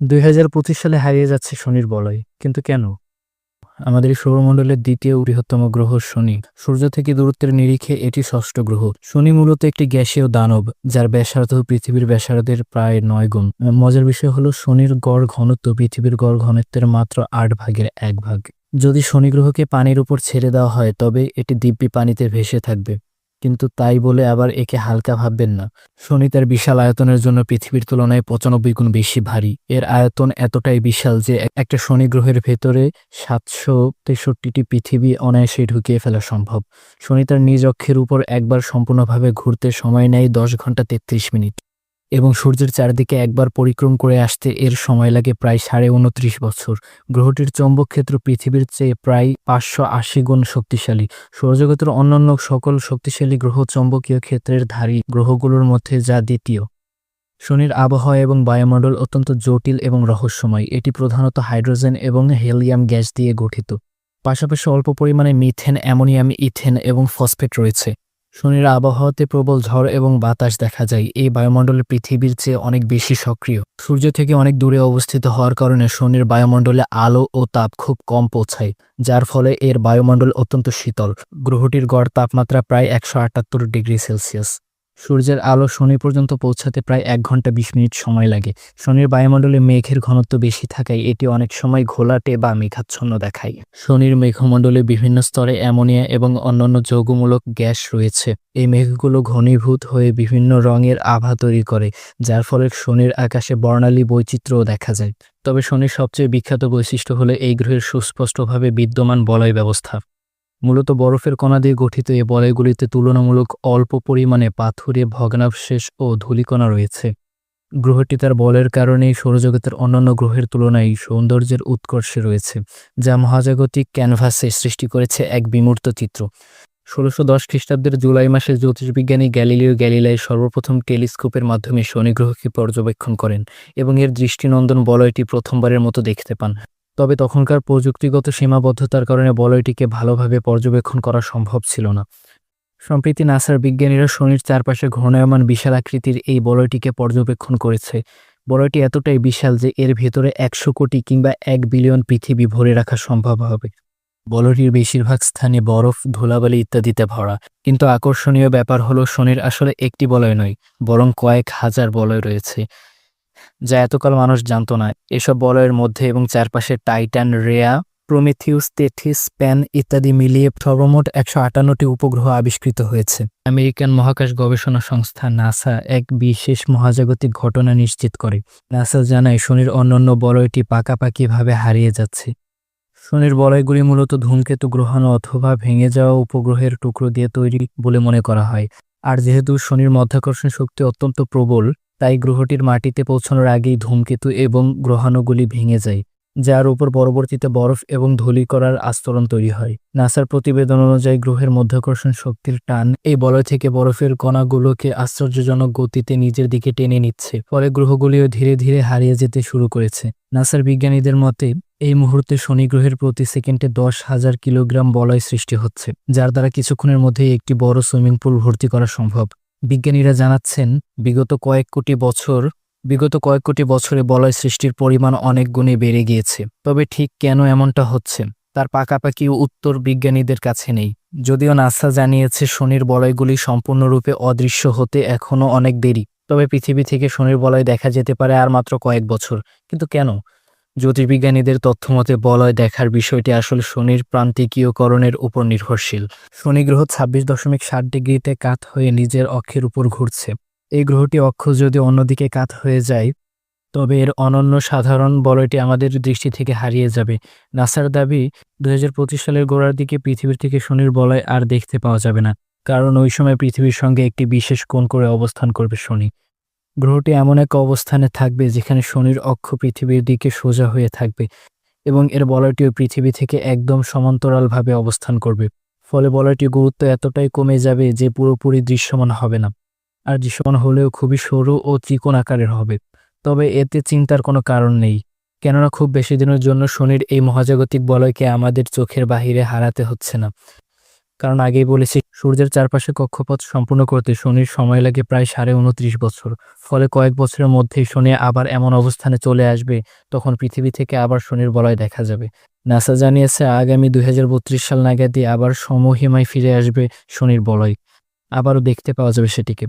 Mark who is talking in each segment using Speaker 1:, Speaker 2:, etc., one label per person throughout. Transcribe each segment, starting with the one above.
Speaker 1: দুই হাজার পঁচিশ সালে হারিয়ে যাচ্ছে শনির বলয়। কিন্তু কেন? আমাদের সৌরমণ্ডলের দ্বিতীয় বৃহত্তম গ্রহ শনি। সূর্য থেকে দূরত্বের নিরিখে এটি ষষ্ঠ গ্রহ। শনি মূলত একটি গ্যাসীয় দানব, যার ব্যাসার্ধ পৃথিবীর ব্যাসার্ধের প্রায় নয় গুণ। মজার বিষয় হলো, শনির গড় ঘনত্ব পৃথিবীর গড় ঘনত্বের মাত্র আট ভাগের এক ভাগ। যদি শনি গ্রহকে পানির উপর ছেড়ে দেওয়া হয়, তবে এটি দিব্যি পানিতে ভেসে থাকবে। কিন্তু তাই বলে আবার একে হালকা ভাববেন না। শনি তার বিশাল আয়তনের জন্য পৃথিবীর তুলনায় পঁচানব্বই গুণ বেশি ভারী। এর আয়তন এতটাই বিশাল যে একটা শনি গ্রহের ভেতরে সাতশো তেষট্টিটি পৃথিবী অনায়াসে ঢুকিয়ে ফেলা সম্ভব। শনি তার নিজ অক্ষের উপর একবার সম্পূর্ণভাবে ঘুরতে সময় নেয় দশ ঘণ্টা তেত্রিশ মিনিট। এবং সূর্যের চারদিকে একবার পরিক্রম করে আসতে এর সময় লাগে প্রায় সাড়ে উনত্রিশ বছর। গ্রহটির চৌম্বক ক্ষেত্র পৃথিবীর চেয়ে প্রায় পাঁচশো আশি গুণ শক্তিশালী। সৌরজগতের অন্যান্য সকল শক্তিশালী গ্রহ চৌম্বকীয় ক্ষেত্রের ধারী গ্রহগুলোর মধ্যে যা দ্বিতীয়। শনির আবহাওয়া এবং বায়ুমণ্ডল অত্যন্ত জটিল এবং রহস্যময়। এটি প্রধানত হাইড্রোজেন এবং হেলিয়াম গ্যাস দিয়ে গঠিত। পাশাপাশি অল্প পরিমাণে মিথেন, অ্যামোনিয়াম, ইথেন এবং ফসফেট রয়েছে। শনির আবহাওয়াতে প্রবল ঝড় এবং বাতাস দেখা যায়। এই বায়ুমণ্ডলে পৃথিবীর চেয়ে অনেক বেশি সক্রিয়। সূর্য থেকে অনেক দূরে অবস্থিত হওয়ার কারণে শনির বায়ুমণ্ডলে আলো ও তাপ খুব কম পৌঁছায়, যার ফলে এর বায়ুমণ্ডল অত্যন্ত শীতল। গ্রহটির গড় তাপমাত্রা প্রায় একশো আটাত্তর ডিগ্রি সেলসিয়াস। সূর্যের আলো শনি পর্যন্ত পৌঁছাতে প্রায় এক ঘণ্টা বিশ মিনিট সময় লাগে। শনির বায়ুমণ্ডলে মেঘের ঘনত্ব বেশি থাকায় এটি অনেক সময় ঘোলাটে বা মেঘাচ্ছন্ন দেখায়। শনির মেঘমণ্ডলে বিভিন্ন স্তরে অ্যামোনিয়া এবং অন্যান্য যৌগমূলক গ্যাস রয়েছে। এই মেঘগুলো ঘনীভূত হয়ে বিভিন্ন রঙের আভা তৈরি করে, যার ফলে শনির আকাশে বর্ণালী বৈচিত্র্যও দেখা যায়। তবে শনির সবচেয়ে বিখ্যাত বৈশিষ্ট্য হলো এই গ্রহের সুস্পষ্টভাবে বিদ্যমান বলয় ব্যবস্থা। মূলত বরফের কণা দিয়ে গঠিত এই বলয়গুলিতে তুলনামূলক অল্প পরিমাণে পাথুরে, ভগ্নাবশেষ ও ধূলিকণা রয়েছে। গ্রহটি তার বলের কারণেই সৌরজগতের অন্যান্য গ্রহের তুলনায় সৌন্দর্যের উৎকর্ষে রয়েছে, যা মহাজাগতিক ক্যানভাসে সৃষ্টি করেছে এক বিমূর্ত চিত্র। ষোলোশো দশ খ্রিস্টাব্দের জুলাই মাসে জ্যোতির্বিজ্ঞানী গ্যালিলিও গ্যালিলাই সর্বপ্রথম টেলিস্কোপের মাধ্যমে শনি গ্রহকে পর্যবেক্ষণ করেন এবং এর দৃষ্টিনন্দন বলয়টি প্রথমবারের মতো দেখতে পান। তবে তখনকার প্রযুক্তিগত সীমাবদ্ধতার কারণে বলয়টিকে ভালোভাবে পর্যবেক্ষণ করা সম্ভব ছিল না। সম্প্রতি নাসার বিজ্ঞানীরা শনির চারপাশে ঘূর্ণায়মান বিশাল আকৃতির এই বলয়টিকে পর্যবেক্ষণ করেছে। বলয়টি এতটাই বিশাল যে এর ভেতরে একশো কোটি কিংবা এক বিলিয়ন পৃথিবী ভরে রাখা সম্ভব হবে। বলয়টির বেশিরভাগ স্থানে বরফ, ধুলাবালি ইত্যাদিতে ভরা। কিন্তু আকর্ষণীয় ব্যাপার হলো শনির আসলে একটি বলয় নয়, বরং কয়েক হাজার বলয় রয়েছে। যা এতকাল মানুষ জানতো না। এসব বলয়ের মধ্যে এবং চারপাশে Titan, Rhea, Prometheus, Tethys Pan ইত্যাদি মিলিয়ে সর্বমোট একশো আটান্নটি উপগ্রহ আবিষ্কৃত হয়েছে। আমেরিকান মহাকাশ গবেষণা সংস্থা নাসা এক বিশেষ মহাজাগতিক ঘটনা নিশ্চিত করে। নাসা জানায়, শনির অন্যান্য বলয়টি পাকাপাকিভাবে হারিয়ে যাচ্ছে। শনির বলয়গুলি মূলত ধূমকেতু গ্রহাণু অথবা ভেঙে যাওয়া উপগ্রহের টুকরো দিয়ে তৈরি বলে মনে করা হয়। আর যেহেতু শনির মধ্যাকর্ষণ শক্তি অত্যন্ত প্রবল তাই গ্রহটির মাটিতে পৌঁছানোর আগেই ধূমকেতু এবং গ্রহাণুগুলি ভেঙে যায়, যার উপর পরবর্তীতে বরফ এবং ধূলি করার আস্তরণ তৈরি হয়। নাসার প্রতিবেদন অনুযায়ী গ্রহের মধ্যাকর্ষণ শক্তির টান এই বলয় থেকে বরফের কণাগুলোকে আশ্চর্যজনক গতিতে নিজের দিকে টেনে নিচ্ছে, ফলে গ্রহগুলিও ধীরে ধীরে হারিয়ে যেতে শুরু করেছে। নাসার বিজ্ঞানীদের মতে, এই মুহূর্তে শনি গ্রহের প্রতি সেকেন্ডে দশ হাজার কিলোগ্রাম বলয় সৃষ্টি হচ্ছে, যার দ্বারা কিছুক্ষণের মধ্যেই একটি বড় সুইমিং পুল ভর্তি করা সম্ভব। বিজ্ঞানীরা জানাচ্ছেন, বিগত কয়েক কোটি বছর, বিগত কয়েক কোটি বছরে বলয় সৃষ্টির পরিমাণ অনেক গুণে বেড়ে গিয়েছে। তবে ঠিক কেন এমনটা হচ্ছে? তার পাকাপাকি উত্তর বিজ্ঞানীদের কাছে নেই। যদিও নাসা জানিয়েছে, শনির বলয়গুলি সম্পূর্ণরূপে অদৃশ্য হতে এখনও অনেক দেরি। তবে পৃথিবী থেকে শনির বলয় দেখা যেতে পারে আর মাত্র কয়েক বছর। কিন্তু কেন? জ্যোতির্বিজ্ঞানীদের তথ্যমতে বলয় দেখার বিষয়টি আসলে শনির প্রান্তিকীয়করণের উপর নির্ভরশীল। শনি গ্রহ ছাব্বিশ দশমিক ষাট ডিগ্রিতে কাত হয়ে নিজের অক্ষের উপর ঘুরছে। এই গ্রহটি অক্ষ যদি অন্যদিকে কাত হয়ে যায়, তবে এর অনন্য সাধারণ বলয়টি আমাদের দৃষ্টি থেকে হারিয়ে যাবে। নাসার দাবি, দুই হাজার পঁচিশ সালের গোড়ার দিকে পৃথিবীর থেকে শনির বলয় আর দেখতে পাওয়া যাবে না, কারণ ওই সময় পৃথিবীর সঙ্গে একটি বিশেষ কোণ করে অবস্থান করবে শনি। গ্রহটি এমন এক অবস্থানে থাকবে যেখানে শনির অক্ষ পৃথিবীর দিকে সোজা হয়ে থাকবে এবং এর বলয়টিও পৃথিবী থেকে একদম সমান্তরালভাবে অবস্থান করবে। ফলে বলয়টির গুরুত্ব এতটাই কমে যাবে যে পুরোপুরি দৃশ্যমান হবে না, আর দৃশ্যমান হলেও খুবই সরু ও ত্রিকোণ আকারের হবে। তবে এতে চিন্তার কোনো কারণ নেই, কেননা খুব বেশি দিনের জন্য শনির এই মহাজাগতিক বলয়কে আমাদের চোখের বাহিরে হারাতে হচ্ছে না। কারণ আগেই বলেছি, সূর্যের চারপাশে কক্ষপথ সম্পূর্ণ করতে শনির সময় লাগে প্রায় সাড়ে উনত্রিশ বছর। ফলে কয়েক বছরের মধ্যেই শনি আবার এমন অবস্থানে চলে আসবে, তখন পৃথিবী থেকে আবার শনির বলয় দেখা যাবে। নাসা জানিয়েছে, আগামী দুই হাজার বত্রিশ সাল নাগাদই আবার সমহিমায় ফিরে আসবে শনির বলয়। আবারও দেখতে পাওয়া যাবে সেটিকে।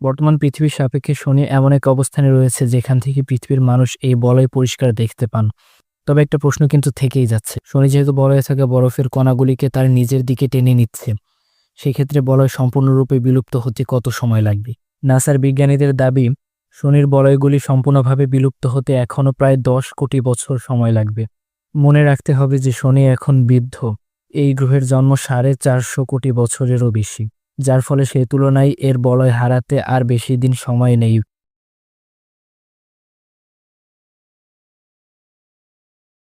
Speaker 1: বর্তমান পৃথিবীর সাপেক্ষে শনি এমন এক অবস্থানে রয়েছে, যেখান থেকে পৃথিবীর মানুষ এই বলয় পরিষ্কার দেখতে পান। তবে একটা প্রশ্ন কিন্তু থেকেই যাচ্ছে। শনি যেহেতু বলয়ে থাকা, বরফের কণাগুলিকে তার নিজের দিকে টেনে নিচ্ছে। সেক্ষেত্রে বলয় সম্পূর্ণরূপে বিলুপ্ত হতে কত সময় লাগবে? নাসার বিজ্ঞানীদের দাবি, শনির বলয়গুলি সম্পূর্ণভাবে বিলুপ্ত হতে এখনও প্রায় দশ কোটি বছর সময় লাগবে। মনে রাখতে হবে যে শনি এখন বৃদ্ধ। এই গ্রহের জন্ম সাড়ে চারশো কোটি বছরেরও বেশি। যার ফলে সেই তুলনায় এর বলয় হারাতে আর বেশি দিন সময় নেই।